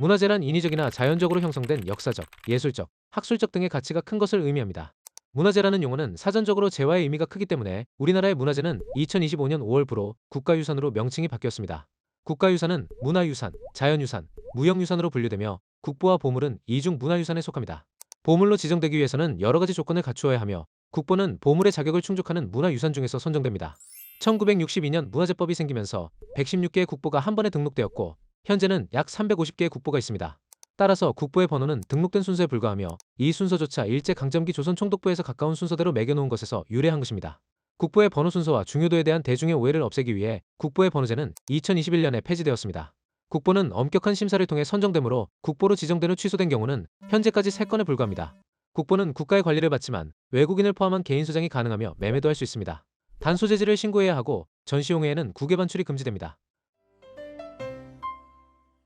문화재란 인위적이나 자연적으로 형성된 역사적, 예술적, 학술적 등의 가치가 큰 것을 의미합니다. 문화재라는 용어는 사전적으로 재화의 의미가 크기 때문에 우리나라의 문화재는 2025년 5월부로 국가유산으로 명칭이 바뀌었습니다. 국가유산은 문화유산, 자연유산, 무형유산으로 분류되며 국보와 보물은 이중 문화유산에 속합니다. 보물로 지정되기 위해서는 여러 가지 조건을 갖추어야 하며 국보는 보물의 자격을 충족하는 문화유산 중에서 선정됩니다. 1962년 문화재법이 생기면서 116개의 국보가 한 번에 등록되었고 현재는 약 350개의 국보가 있습니다. 따라서 국보의 번호는 등록된 순서에 불과하며 이 순서조차 일제 강점기 조선 총독부에서 가까운 순서대로 매겨놓은 것에서 유래한 것입니다. 국보의 번호 순서와 중요도에 대한 대중의 오해를 없애기 위해 국보의 번호제는 2021년에 폐지되었습니다. 국보는 엄격한 심사를 통해 선정되므로 국보로 지정된 후 취소된 경우는 현재까지 3건에 불과합니다. 국보는 국가의 관리를 받지만 외국인을 포함한 개인 소장이 가능하며 매매도 할 수 있습니다. 단 소재지를 신고해야 하고 전시용회에는 국외 반출이 금지됩니다.